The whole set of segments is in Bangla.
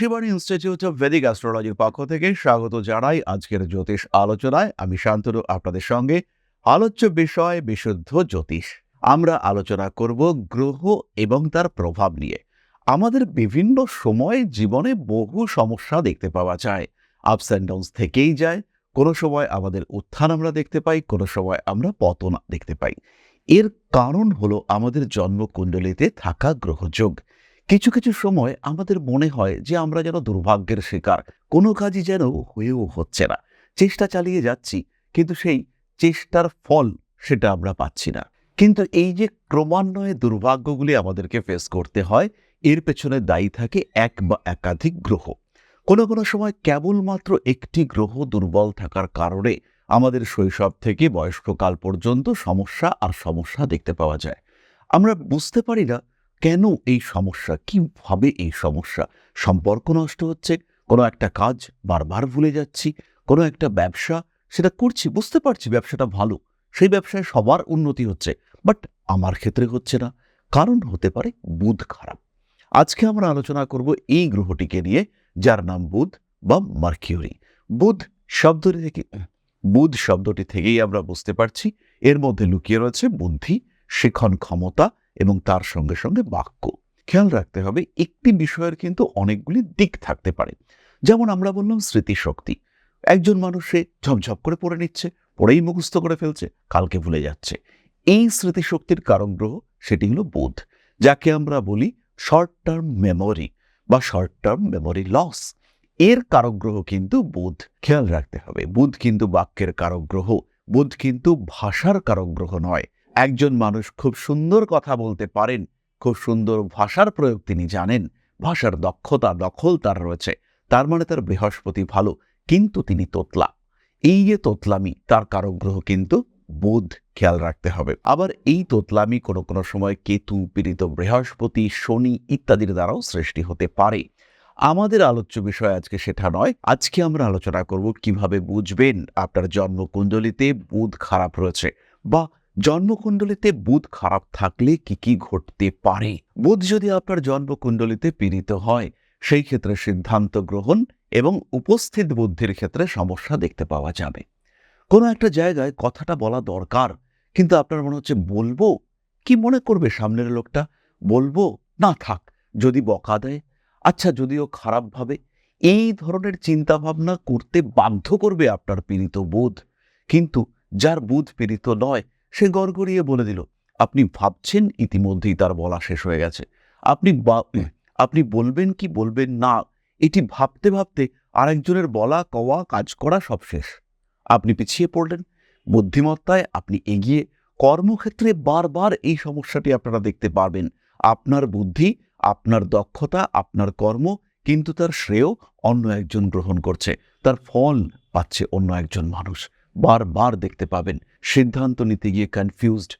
ঋষিবাণী ইনস্টিটিউট অফ ভেদিক অ্যাস্ট্রোলজির পক্ষ থেকে স্বাগত জানাই আজকের জ্যোতিষ আলোচনায়। আমি শান্তনু, আপনাদের সঙ্গে আলোচ্য বিষয় বিশুদ্ধ জ্যোতিষ। আমরা আলোচনা করব গ্রহ এবং তার প্রভাব নিয়ে। আমাদের বিভিন্ন সময়ে জীবনে বহু সমস্যা দেখতে পাওয়া যায়। আপস অ্যান্ড ডাউনস থেকেই যায়। কোনো সময় আমাদের উত্থান আমরা দেখতে পাই, কোনো সময় আমরা পতন দেখতে পাই। এর কারণ হলো আমাদের জন্মকুণ্ডলিতে থাকা গ্রহযোগ। কিছু কিছু সময় আমাদের মনে হয় যে আমরা যেন দুর্ভাগ্যের শিকার। কোনো কাজই যেন হয়েও হচ্ছে না। চেষ্টা চালিয়ে যাচ্ছি, কিন্তু সেই চেষ্টার ফল সেটা আমরা পাচ্ছি না। কিন্তু এই যে ক্রমান্বয়ে দুর্ভাগ্যগুলি আমাদেরকে ফেস করতে হয়, এর পেছনে দায়ী থাকে এক বা একাধিক গ্রহ। কোনো কোনো সময় কেবলমাত্র একটি গ্রহ দুর্বল থাকার কারণে আমাদের শৈশব থেকে বয়স্ককাল পর্যন্ত সমস্যা আর সমস্যা দেখতে পাওয়া যায়। আমরা বুঝতে পারি না কেন এই সমস্যা? কীভাবে এই সমস্যা? সম্পর্ক নষ্ট হচ্ছে, কোনো একটা কাজ বারবার ভুলে যাচ্ছি, কোনো একটা ব্যবসা সেটা করছি, বুঝতে পারছি ব্যবসাটা ভালো, সেই ব্যবসায় সবার উন্নতি হচ্ছে বাট আমার ক্ষেত্রে হচ্ছে না, কারণ হতে পারে বুধ খারাপ। আজকে আমরা আলোচনা করব এই গ্রহটিকে নিয়ে, যার নাম বুধ বা মার্কিউরি বুধ শব্দটি থেকে, বুধ শব্দটি থেকেই আমরা বুঝতে পারছি, এর মধ্যে লুকিয়ে রয়েছে বুদ্ধি, শিখন ক্ষমতা এবং তার সঙ্গে সঙ্গে বাক্য। খেয়াল রাখতে হবে, একটি বিষয়ের কিন্তু অনেকগুলি দিক থাকতে পারে। যেমন আমরা বললাম স্মৃতিশক্তি। একজন মানুষ সে ঝপঝপ করে পড়ে নিচ্ছে, পড়েই মুখস্থ করে ফেলছে, কালকে ভুলে যাচ্ছে। এই স্মৃতিশক্তির কারণ গ্রহ সেটি হলো বোধ, যাকে আমরা বলি শর্ট টার্ম মেমোরি বা শর্ট টার্ম মেমোরি লস এর কারক গ্রহ কিন্তু বুধ। খেয়াল রাখতে হবে, বুধ কিন্তু বাক্যের কারক গ্রহ, বুধ কিন্তু ভাষার কারক গ্রহ নয়। একজন মানুষ খুব সুন্দর কথা বলতে পারেন, খুব সুন্দর ভাষার প্রয়োগ তিনি জানেন, ভাষার দক্ষতা, দখল তার রয়েছে, তার মানে তার বৃহস্পতি ভালো, কিন্তু তিনি তোতলা। এই যে তোতলামি, তার কারক গ্রহ কিন্তু বুধ, খেয়াল রাখতে হবে। আবার এই তোতলামি কোনো কোনো সময় কেতু, পীড়িত বৃহস্পতি, শনি ইত্যাদির দ্বারাও সৃষ্টি হতে পারে। আমাদের আলোচ্য বিষয় আজকে সেটা নয়, আজকে আমরা আলোচনা করব কীভাবে বুঝবেন আপনার জন্মকুণ্ডলিতে বুধ খারাপ রয়েছে বা জন্মকুণ্ডলিতে বুধ খারাপ থাকলে কি কি ঘটতে পারে? বুধ যদি আপনার জন্মকুণ্ডলিতে পীড়িত হয়, সেই ক্ষেত্রে সিদ্ধান্ত গ্রহণ এবং উপস্থিত বুদ্ধির ক্ষেত্রে সমস্যা দেখতে পাওয়া যাবে। কোনো একটা জায়গায় কথাটা বলা দরকার, কিন্তু আপনার মনে হচ্ছে, বলব? কি মনে করবে সামনের লোকটা? বলব? না থাক, যদি বকা দেয়? আচ্ছা যদিও খারাপভাবে, এই ধরনের চিন্তাভাবনা করতে বাধ্য করবে আপনার পীড়িত বোধ। কিন্তু যার বুধ পীড়িত নয় সে গড় গড়গড়িয়ে বলে দিল আপনি ভাবছেন ইতিমধ্যেই তার বলা শেষ হয়ে গেছে। আপনি আপনি বলবেন কি বলবেন না এটি ভাবতে ভাবতে আরেকজনের বলা কওয়া কাজ করা সব শেষ। আপনি পিছিয়ে পড়লেন। বুদ্ধিমত্তায় আপনি এগিয়ে কর্মক্ষেত্রে বারবার এই সমস্যাটি আপনারা দেখতে পারবেন। আপনার বুদ্ধি আপনার দক্ষতা আপনার কর্ম কিন্তু তার শ্রেয় অন্য একজন গ্রহণ করছে। তার ফল পাচ্ছে অন্য একজন মানুষ। বারবার দেখতে পাবেন। সিদ্ধান্ত নিতে গিয়ে কনফিউজড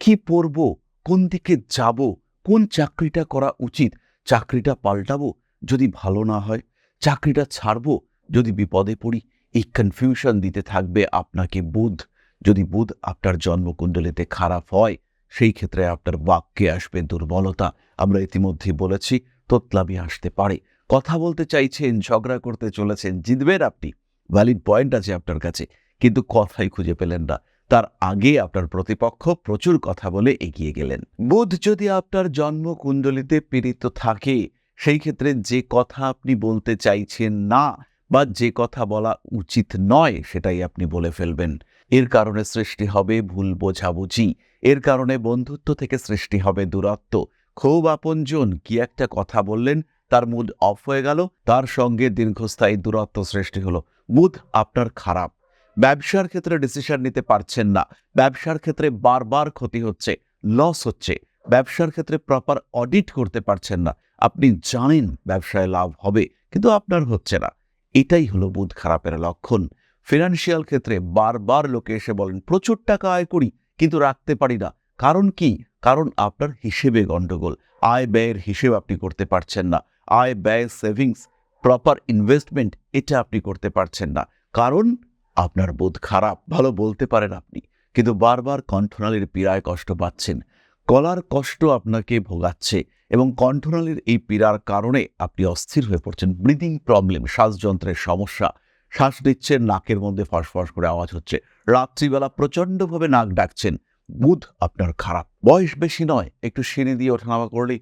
কি পড়ব? কোন দিকে যাব? কোন চাকরিটা করা উচিত? চাকরিটা পাল্টাবো যদি ভালো না হয়? চাকরিটা ছাড়বো যদি বিপদে পড়ি? এই কনফিউশন দিতে থাকবে আপনাকে বুধ। যদি বুধ আপনার জন্মকুণ্ডলিতে খারাপ হয়, সেই ক্ষেত্রে আপনার বাক্যে আসবে দুর্বলতা। আমরা ইতিমধ্যেই বলেছি তোতলামি আসতে পারে। কথা বলতে চাইছেন, ঝগড়া করতে চলেছেন, জিতবেন আপনি। ভ্যালিড পয়েন্ট আছে আপনার কাছে। কিন্তু কথাই খুঁজে পেলেন না। তার আগে আপনার প্রতিপক্ষ প্রচুর কথা বলে এগিয়ে গেলেন। বুধ যদি আপনার জন্মকুণ্ডলিতে পীড়িত থাকে, সেই ক্ষেত্রে যে কথা আপনি বলতে চাইছেন না বা যে কথা বলা উচিত নয়, সেটাই আপনি বলে ফেলবেন। এর কারণে সৃষ্টি হবে ভুল বোঝাবুঝি। এর কারণে বন্ধুত্ব থেকে সৃষ্টি হবে দূরত্ব। খুব আপনজন, কি একটা কথা বললেন, তার মুড অফ হয়ে গেল, তার সঙ্গে দীর্ঘস্থায়ী দূরত্ব সৃষ্টি হলো। বুধ আপনার খারাপ। ব্যবসার ক্ষেত্রে ডিসিশন নিতে পারছেন না। ব্যবসার ক্ষেত্রে বারবার ক্ষতি হচ্ছে লস হচ্ছে। ব্যবসার ক্ষেত্রে প্রপার অডিট করতে পারছেন না। আপনি জানেন ব্যবসায় লাভ হবে, কিন্তু আপনার হচ্ছে না। এটাই হলো বুধ খারাপের লক্ষণ। ফিনান্সিয়াল ক্ষেত্রে বারবার লোকে এসে বলেন, প্রচুর টাকা আয় করি, কিন্তু রাখতে পারি না। কারণ কি? কারণ আপনার হিসেবে গণ্ডগোল। আয় ব্যয়ের হিসেব আপনি করতে পারছেন না। আয় ব্যয় সেভিংস প্রপার ইনভেস্টমেন্ট এটা আপনি করতে পারছেন না। কারণ আপনার বোধ খারাপ, ভালো বলতে পারেন আপনি। কিন্তু বারবার কণ্ঠনালীর পীড়ায় কষ্ট পাচ্ছেন। গলার কষ্ট আপনাকে ভোগাচ্ছে এবং কণ্ঠনালীর এই পীড়ার কারণে আপনি অস্থির হয়ে পড়ছেন। ব্রিদিং প্রবলেম, শ্বাসযন্ত্রের সমস্যা, শ্বাস নিচ্ছেন, নাকের মধ্যে ফসফস করে আওয়াজ হচ্ছে। রাত্রিবেলা প্রচণ্ডভাবে নাক ডাকছেন। বুধ আপনার খারাপ। বয়স বেশি নয়, একটু সিঁড়ি দিয়ে ওঠানামা করলেই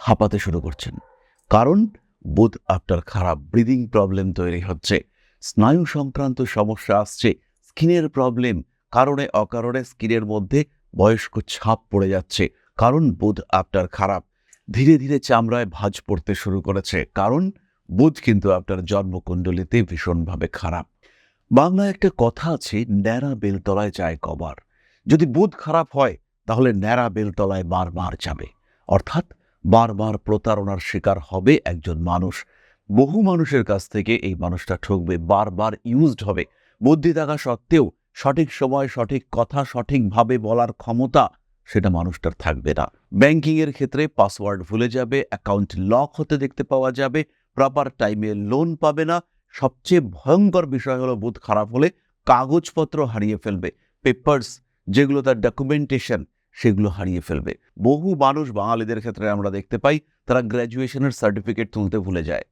হাঁপাতে শুরু করছেন। কারণ বুধ আপনার খারাপ, ব্রিদিং প্রবলেম তৈরি হচ্ছে। স্নায়ু সংক্রান্ত সমস্যা আসছে, স্কিনের প্রবলেম, কারণে অকারণে স্কিনের মধ্যে বয়স্ক ছাপ পড়ে যাচ্ছে, কারণ বুধ আপনার খারাপ। ধীরে ধীরে চামড়ায় ভাঁজ পড়তে শুরু করেছে, কারণ বুধ কিন্তু আপনার জন্মকুণ্ডলিতে ভীষণভাবে খারাপ। বাংলায় একটা কথা আছে, ন্যাড়া বেলতলায় যায় কবার। যদি বুধ খারাপ হয়, তাহলে ন্যাড়া বেলতলায় বারবার যাবে। অর্থাৎ বারবার প্রতারণার শিকার হবে একজন মানুষ। বহু মানুষের কাছ থেকে এই মানুষটা ঠকবে, বারবার ইউজড হবে। বুদ্ধি থাকা সত্ত্বেও সঠিক সময়, সঠিক কথা, সঠিকভাবে বলার ক্ষমতা সেটা মানুষটার থাকবে না। ব্যাংকিংয়ের ক্ষেত্রে পাসওয়ার্ড ভুলে যাবে অ্যাকাউন্ট লক হতে দেখতে পাওয়া যাবে প্রপার টাইমে লোন পাবে না। সবচেয়ে ভয়ঙ্কর বিষয় হলো বুধ খারাপ হলে কাগজপত্র হারিয়ে ফেলবে পেপার্স যেগুলো তার ডকুমেন্টেশন সেগুলো হারিয়ে ফেলবে। বহু মানুষ বাঙালিদের ক্ষেত্রে আমরা দেখতে পাই, তারা গ্র্যাজুয়েশনের সার্টিফিকেট তুলতে ভুলে যায়।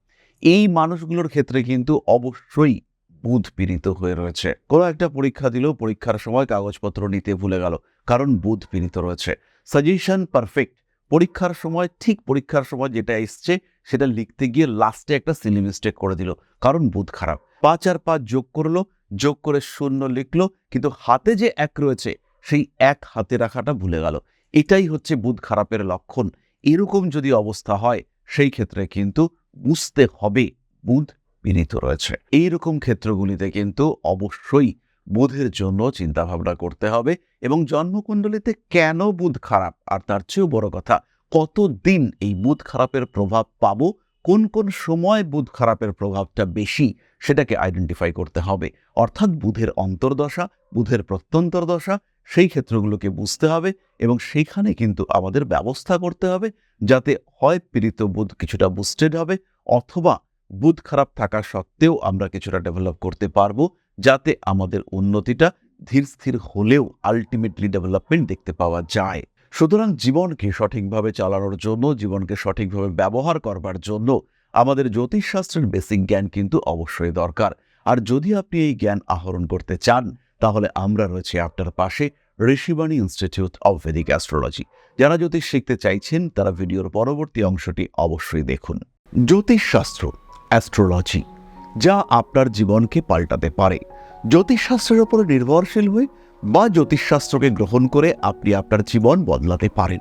এই মানুষগুলোর ক্ষেত্রে কিন্তু অবশ্যই বুধ পীড়িত হয়ে রয়েছে। কোনো একটা পরীক্ষা দিল পরীক্ষার সময় কাগজপত্র নিতে ভুলে গেল, কারণ বুধ পীড়িত রয়েছে। সাজেশন পারফেক্ট পরীক্ষার সময়, ঠিক পরীক্ষার সময় যেটা এসছে, সেটা লিখতে গিয়ে লাস্টে একটা সিলি মিস্টেক করে দিল, কারণ বুধ খারাপ। পাঁচ আর পাঁচ যোগ করল, যোগ করে শূন্য লিখলো, কিন্তু হাতে যে এক রয়েছে, সেই এক হাতে রাখাটা ভুলে গেল। এটাই হচ্ছে বুধ খারাপের লক্ষণ। এরকম যদি অবস্থা হয়, সেই ক্ষেত্রে কিন্তু বুঝতে হবে, বুধ বিনীত রয়েছে। এইরকম ক্ষেত্রগুলিতে কিন্তু অবশ্যই বুধের জন্য চিন্তাভাবনা করতে হবে এবং জন্মকুণ্ডলিতে কেন বুধ খারাপ? আর তার চেয়েও বড় কথা, কতদিন এই বুধ খারাপের প্রভাব পাবো? কোন কোন সময় বুধ খারাপের প্রভাবটা বেশি? সেটাকে আইডেন্টিফাই করতে হবে। অর্থাৎ বুধের অন্তর্দশা, বুধের প্রত্যন্তর দশা সেই ক্ষেত্রগুলোকে বুঝতে হবে এবং সেইখানে কিন্তু আমাদের ব্যবস্থা করতে হবে যাতে হয় পীড়িত বুধ কিছুটা বুস্টেড হবে অথবা বুধ খারাপ থাকা সত্ত্বেও আমরা কিছুটা ডেভেলপ করতে পারব যাতে আমাদের উন্নতিটা ধীর স্থির হলেও আলটিমেটলি ডেভেলপমেন্ট দেখতে পাওয়া যায়। সুতরাং জীবনকে সঠিকভাবে চালানোর জন্য, জীবনকে সঠিকভাবে ব্যবহার করবার জন্য আমাদের জ্যোতিষশাস্ত্রের বেসিক জ্ঞান কিন্তু অবশ্যই দরকার। আর যদি আপনি এই জ্ঞান আহরণ করতে চান তাহলে আমরা রয়েছি আপনার পাশে, Rishibani institute of Vedic astrology যারা জ্যোতিষ শিখতে চাইছেন, তারা ভিডিওর পরবর্তী অংশটি অবশ্যই দেখুন। জ্যোতিষশাস্ত্র অ্যাস্ট্রোলজি যা আপনার জীবনকে পাল্টাতে পারে। জ্যোতিষশাস্ত্রের ওপর নির্ভরশীল হয়ে বা জ্যোতিষশাস্ত্রকে গ্রহণ করে আপনি আপনার জীবন বদলাতে পারেন।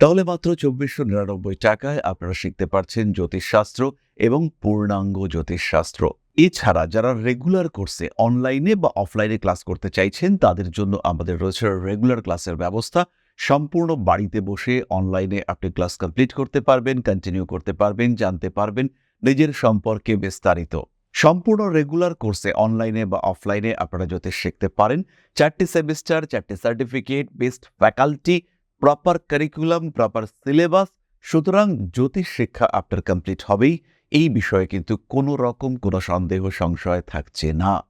তাহলে মাত্র চব্বিশশো নিরানব্বই টাকায় আপনারা শিখতে পারছেন জ্যোতিষশাস্ত্র এবং পূর্ণাঙ্গ জ্যোতিষশাস্ত্র। এছাড়া যারা রেগুলার কোর্সে অনলাইনে বা অফলাইনে ক্লাস করতে চাইছেন, তাদের জন্য আমাদের রয়েছে রেগুলার ক্লাসের ব্যবস্থা। সম্পূর্ণ বাড়িতে বসে অনলাইনে আপনি ক্লাস কমপ্লিট করতে পারবেন কন্টিনিউ করতে পারবেন, জানতে পারবেন নিজের সম্পর্কে বিস্তারিত। সম্পূর্ণ রেগুলার কোর্সে অনলাইনে বা অফলাইনে আপনারা জ্যোতিষ শিখতে পারেন, চারটি সেমিস্টার চারটি certificate best faculty proper curriculum proper syllabus সুতরাং জ্যোতিষ শিক্ষা আপনার কমপ্লিট হবেই। এই বিষয়ে কিন্তু কোনো রকম কোনো সন্দেহ, সংশয় থাকছে না।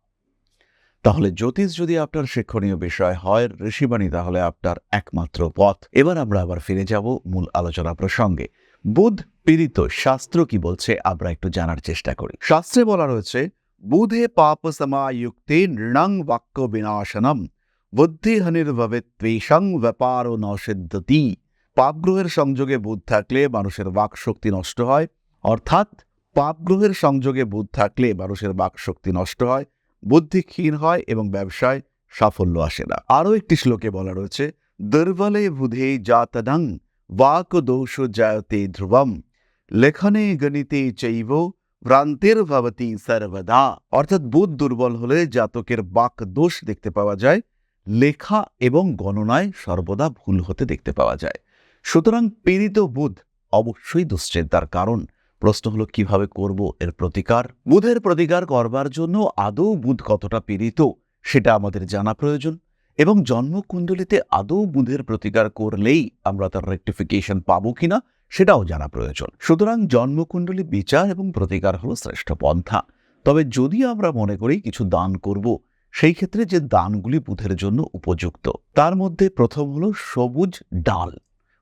তাহলে জ্যোতিষ যদি আপনার শিক্ষণীয় বিষয় হয়, ঋষিবাণী তাহলে আপনার একমাত্র পথ। এবার আমরা আবার ফিরে যাব মূল আলোচনা প্রসঙ্গে। বুধ পীড়িত, শাস্ত্র কি বলছে আমরা একটু জানার চেষ্টা করি। শাস্ত্রে বলা রয়েছে, বুধে পাপ সমায়ুক্তে নৃণাং বাক্য বিনাশনম। বুদ্ধিহানির্ভবে ত্বেষাং ব্যাপার ও নসিদ্ধতি পাপগ্রহের সংযোগে বুধ থাকলে মানুষের বাক শক্তি নষ্ট হয়। অর্থাৎ পাপগ্রহের সংযোগে বুধ থাকলে মানুষের বাক শক্তি নষ্ট হয়। বুদ্ধি ক্ষীণ হয় এবং ব্যবসায় সাফল্য আসে না। আরও একটি শ্লোকে বলা রয়েছে, দুর্বলে বুধে জাতনং বাক দোষ জায়তে ধ্রুবম। লেখনে গণিতে চৈব ভ্রান্তের ভবতি সর্বদা। অর্থাৎ বুধ দুর্বল হলে জাতকের বাক দোষ দেখতে পাওয়া যায়। লেখা এবং গণনায় সর্বদা ভুল হতে দেখতে পাওয়া যায়। সুতরাং পীড়িত বুধ অবশ্যই দুশ্চিন্তার কারণ। প্রশ্ন হলো, কীভাবে করব এর প্রতিকার? বুধের প্রতিকার করবার জন্য আদৌ বুধ কতটা পীড়িত সেটা আমাদের জানা প্রয়োজন। এবং জন্মকুণ্ডলিতে আদৌ বুধের প্রতিকার করলেই আমরা তার রেক্টিফিকেশন পাবো কিনা, সেটাও জানা প্রয়োজন। সুতরাং জন্মকুণ্ডলী বিচার এবং প্রতিকার হলো শ্রেষ্ঠ পন্থা। তবে যদি আমরা মনে করি কিছু দান করব সেই ক্ষেত্রে যে দানগুলি বুধের জন্য উপযুক্ত, তার মধ্যে প্রথম হলো সবুজ ডাল।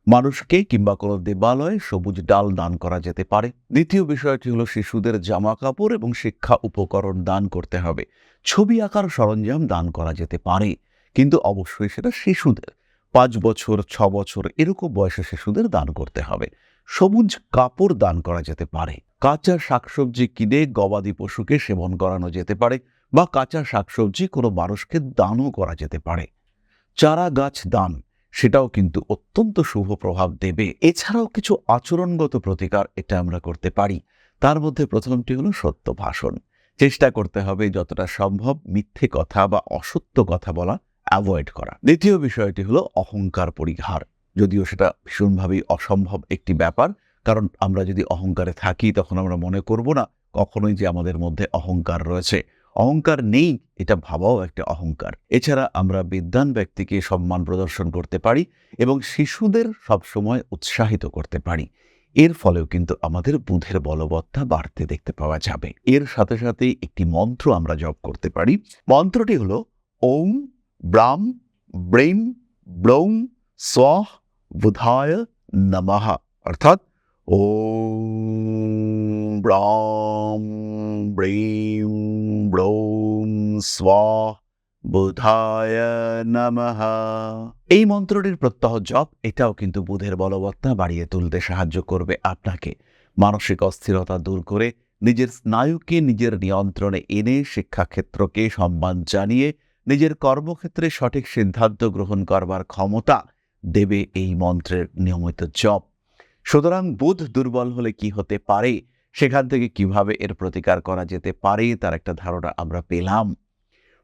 মানুষকে কিংবা কোনো দেবালয়ে সবুজ ডাল দান করা যেতে পারে। দ্বিতীয় বিষয়টি হলো শিশুদের জামা কাপড় এবং শিক্ষা উপকরণ দান করতে হবে। ছবি আঁকার সরঞ্জাম দান করা যেতে পারে, কিন্তু অবশ্যই সেটা শিশুদের। পাঁচ বছর, ছ বছর এরকম বয়সে শিশুদের দান করতে হবে। সবুজ কাপড় দান করা যেতে পারে। কাঁচা শাকসবজি কিনে গবাদি পশুকে সেবন করানো যেতে পারে। বা কাঁচা শাকসবজি কোনো মানুষকে দানও করা যেতে পারে। চারা গাছ দান, সেটাও কিন্তু অত্যন্ত শুভ প্রভাব দেবে। এছাড়াও কিছু আচরণগত প্রতিকার এটা আমরা করতে পারি। তার মধ্যে প্রথমটি হলো সত্য ভাষণ। চেষ্টা করতে হবে যতটা সম্ভব মিথ্যে কথা বা অসত্য কথা বলা অ্যাভয়েড করা। দ্বিতীয় বিষয়টি হলো অহংকার পরিহার। যদিও সেটা ভীষণভাবেই অসম্ভব একটি ব্যাপার, কারণ আমরা যদি অহংকারে থাকি তখন আমরা মনে করব না কখনোই যে আমাদের মধ্যে অহংকার রয়েছে। অহংকার নেই, এটা ভাবাও একটা অহংকার। এছাড়া আমরা বিদ্যান ব্যক্তিকে সম্মান প্রদর্শন করতে পারি এবং শিশুদের সবসময় উৎসাহিত করতে পারি। এর ফলেও কিন্তু আমাদের বুধের বলবত্তা বাড়তে দেখতে পাওয়া যাবে। এর সাথে সাথে একটি মন্ত্র আমরা জপ করতে পারি। মন্ত্রটি হলো ওম ব্রাম ব্রেম ব্রৌম স্বহ বুধায় নমঃ। অর্থাৎ ওম ব্রাম ব্রেম, ব্রৌম স্বাহ বুধায় নমঃ। এই মন্ত্রটির প্রত্যহ জপ, এটাও কিন্তু বুধের বলবত্তা বাড়িয়ে তুলতে সাহায্য করবে আপনাকে। মানসিক অস্থিরতা দূর করে নিজের স্নায়ুকে নিজের নিয়ন্ত্রণে এনে শিক্ষাক্ষেত্রকে সম্মান জানিয়ে নিজের কর্মক্ষেত্রে সঠিক সিদ্ধান্ত গ্রহণ করবার ক্ষমতা দেবে এই মন্ত্রের নিয়মিত জপ। সুতরাং বুধ দুর্বল হলে কি হতে পারে? সেখান থেকে কীভাবে এর প্রতিকার করা যেতে পারে তার একটা ধারণা আমরা পেলাম।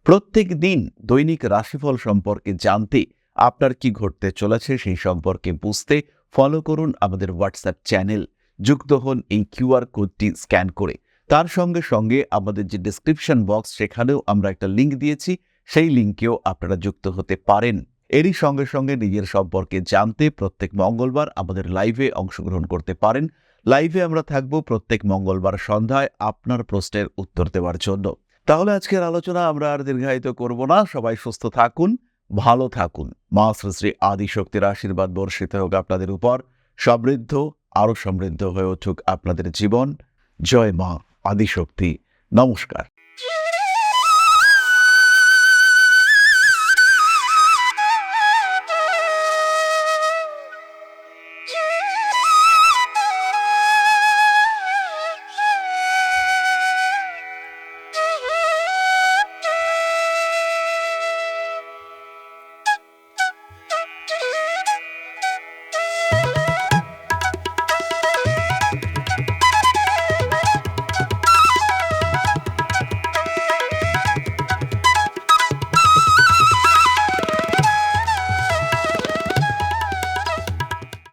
প্রত্যেক দিন দৈনিক রাশিফল সম্পর্কে জানতে আপনার কি ঘটতে চলেছে সেই সম্পর্কে বুঝতে ফলো করুন আমাদের হোয়াটসঅ্যাপ চ্যানেল যুক্ত হন এই কিউআর কোডটি স্ক্যান করে। তার সঙ্গে সঙ্গে আমাদের যে ডিসক্রিপশন বক্স সেখানেও আমরা একটা লিঙ্ক দিয়েছি, সেই লিঙ্কেও আপনারা যুক্ত হতে পারেন। এরই সঙ্গে সঙ্গে নিজের সম্পর্কে জানতে প্রত্যেক মঙ্গলবার আমাদের লাইভে অংশগ্রহণ করতে পারেন। লাইভে আমরা থাকব প্রত্যেক মঙ্গলবার সন্ধ্যায় আপনার প্রশ্নের উত্তর দেওয়ার জন্য। তাহলে আজকের আলোচনা আমরা আর দীর্ঘায়িত করব না। সবাই সুস্থ থাকুন, ভালো থাকুন। মা শ্রী আদিশক্তির আশীর্বাদ বর্ষিত হোক আপনাদের উপর। সমৃদ্ধ, আরও সমৃদ্ধ হয়ে উঠুক আপনাদের জীবন। জয় মা আদিশক্তি। নমস্কার।